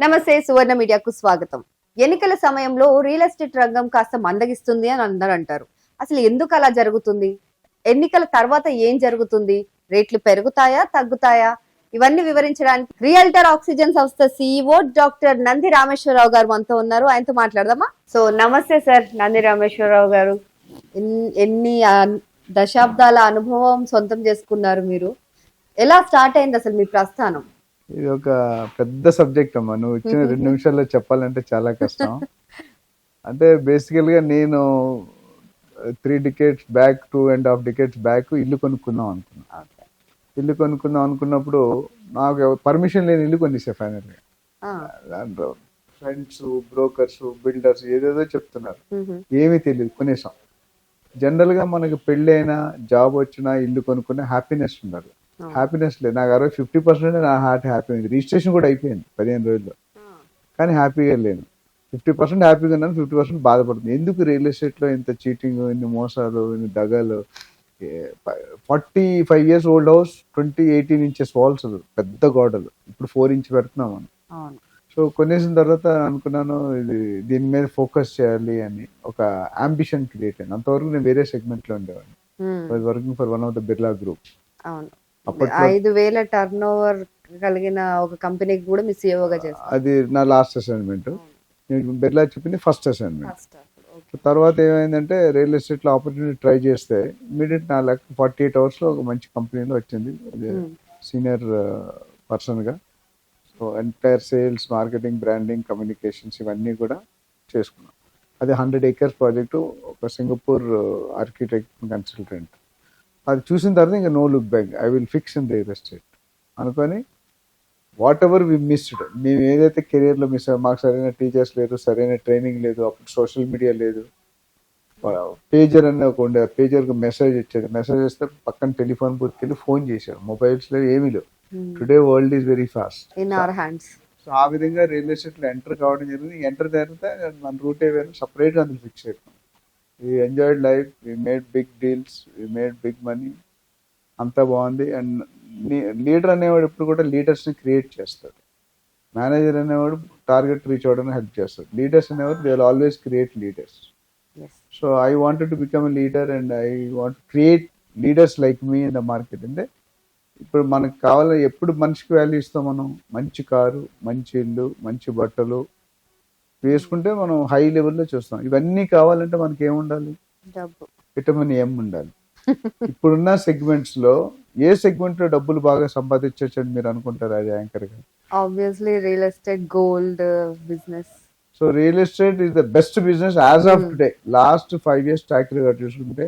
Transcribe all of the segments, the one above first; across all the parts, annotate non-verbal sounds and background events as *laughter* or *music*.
నమస్తే సువర్ణ మీడియాకు స్వాగతం. ఎన్నికల సమయంలో రియల్ ఎస్టేట్ రంగం కాస్త మందగిస్తుంది అని అందరూ అంటారు. అసలు ఎందుకు అలా జరుగుతుంది? ఎన్నికల తర్వాత ఏం జరుగుతుంది? రేట్లు పెరుగుతాయా తగ్గుతాయా? ఇవన్నీ వివరించడానికి రియల్టర్ ఆక్సిజన్ సంస్థ సిఇఓ డాక్టర్ నంది రామేశ్వరరావు గారు మనతో ఉన్నారు. ఆయనతో మాట్లాడదామా? సో నమస్తే సార్ నంది రామేశ్వరరావు గారు. ఎన్- ఎన్ని దశాబ్దాల అనుభవం సొంతం చేసుకున్నారు మీరు? ఎలా స్టార్ట్ అయింది అసలు మీ ప్రస్థానం? ఇది ఒక పెద్ద సబ్జెక్ట్ అమ్మా. నువ్వు ఇచ్చిన రెండు *laughs* నిమిషాల్లో చెప్పాలంటే చాలా కష్టం. అంటే బేసికల్గా నేను three decades back two and half decades back ఇల్లు కొనుక్కుందాం అనుకున్నా. ఇల్లు కొనుక్కుందాం అనుకున్నప్పుడు నాకు పర్మిషన్ లేని ఇల్లు కొనిసా ఫైనల్గా ఆ, దాంట్లో ఫ్రెండ్స్ బ్రోకర్స్ బిల్డర్స్ ఏదేదో చెప్తున్నారు. ఏమీ తెలియదు కొనేసాం. జనరల్గా మనకి పెళ్ళైనా జాబ్ వచ్చినా ఇల్లు కొనుక్కునే హ్యాపీనెస్ అవును. హ్యాపీనెస్ లేదు. నాకు అరవై ఫిఫ్టీ పర్సెంట్ నా హార్ట్ హ్యాపీ రిజిస్ట్రేషన్ కూడా అయిపోయింది పదిహేను రోజుల్లో. కానీ హ్యాపీగా లేను. ఫిఫ్టీ పర్సెంట్ హ్యాపీగా ఉన్నాను ఫిఫ్టీ పర్సెంట్ బాధపడుతుంది. ఎందుకు రియల్ ఎస్టేట్లో ఇంత చీటింగ్ ఇన్ని మోసాలు ఇన్ని దగాలు? Forty five years old house twenty eighteen inches walls పెద్ద గోడలు. ఇప్పుడు ఫోర్ ఇంచ్ పెడుతున్నాం మనం. సో కొనేసిన తర్వాత అనుకున్నాను ఇది దీని మీద ఫోకస్ చేయాలి అని ఒక అంబిషన్ క్రియేట్ అయింది అంతవరకు నేను వేరే సెగ్మెంట్లో ఉండేవాడిని. Working for one of the Birla group ఐదు వేల టర్న్ ఓవర్ కలిగిన ఒక కంపెనీకి కూడా మీ సీఈఓగా చేస్తారు అది నా లాస్ట్ అసైన్మెంట్. నేను బిర్లా చెప్పింది ఫస్ట్ అసైన్మెంట్. తర్వాత ఏమైందంటే రియల్ ఎస్టేట్లో ఆపర్చునిటీ ట్రై చేస్తే ఇమీడియట్ నా లెక్క ఫార్టీ ఎయిట్ అవర్స్లో ఒక మంచి కంపెనీలో వచ్చింది. సీనియర్ పర్సన్గా. So entire sales marketing branding communications ఇవన్నీ కూడా చేసుకున్నాం. అది హండ్రెడ్ ఏకర్స్ ప్రాజెక్టు ఒక సింగపూర్ ఆర్కిటెక్ట్ కన్సల్టెంట్. అది చూసిన తర్వాత ఇంకా no look back I will fix in real estate అనుకొని వాట్ ఎవర్ వి మిస్డ్ మేము ఏదైతే కెరియర్లో మిస్ అయ్యాం మాకు సరైన టీచర్స్ లేరు సరైన ట్రైనింగ్ లేదు అప్పుడు సోషల్ మీడియా లేదు. పేజర్ అనే ఒక ఉండే పేజర్కి మెసేజ్ ఇచ్చేది. మెసేజ్ ఇస్తే పక్కన టెలిఫోన్ బూత్కి వెళ్ళి ఫోన్ చేశారు మొబైల్స్ లేవు ఏమీ లేవు. Today world is very fast in our hands so ఆ విధంగా రియల్ ఎస్టేట్లో ఎంటర్ కావడం జరిగింది. ఎంటర్ జరిగితే మన రూటే వేరు సపరేట్గా అందులో ఫిక్స్ అయిపోయింది we enjoyed life we made big deals we made big money అంతా బాగుంది. అండ్ లీడర్ అనేవాడు ఎప్పుడు కూడా లీడర్స్ని క్రియేట్ చేస్తాడు. మేనేజర్ అనేవాడు టార్గెట్ రీచ్ అవ్వడానికి హెల్ప్ చేస్తాడు. లీడర్స్ అనేవాడు they always create leaders so I wanted to become a leader and I want create leaders like me in the market అంటే ఇప్పుడు మనకు కావాలి ఎప్పుడు మనిషికి వాల్యూ ఇస్తాం మనం? మంచి కారు మంచి ఇల్లు మంచి బట్టలు వేసుకుంటే మనం హై లెవెల్లో చూస్తాం. ఇవన్నీ కావాలంటే మనకి ఏముండాలి? విటమిన్ ఎం ఉండాలి. ఇప్పుడున్న సెగ్మెంట్స్లో ఏ సెగ్మెంట్లో డబ్బులు బాగా సంపాదించవచ్చు అని మీరు అనుకుంటారు అది యాంకర్గా obviously real estate gold business so real estate is the best business as of today last five years track record చూసుకుంటే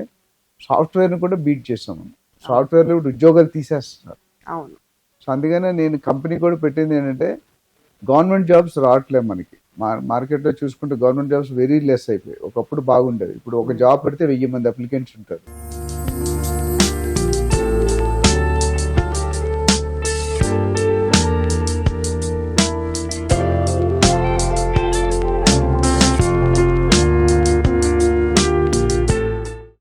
సాఫ్ట్వేర్ని కూడా బీట్ చేస్తాం సాఫ్ట్వేర్లో ఇప్పుడు ఉద్యోగాలు తీసేస్తున్నారు. అవును. సో అందుకనే నేను కంపెనీ కూడా పెట్టింది ఏంటంటే గవర్నమెంట్ జాబ్స్ రావట్లేదు మనకి. మార్కెట్లో చూసుకుంటే గవర్నమెంట్ జాబ్స్ వెరీ లెస్ అయిపోయాయి. ఒకప్పుడు బాగుండేది. ఇప్పుడు ఒక జాబ్ పెడితే వెయ్యి మంది అప్లికెంట్స్ ఉంటారు.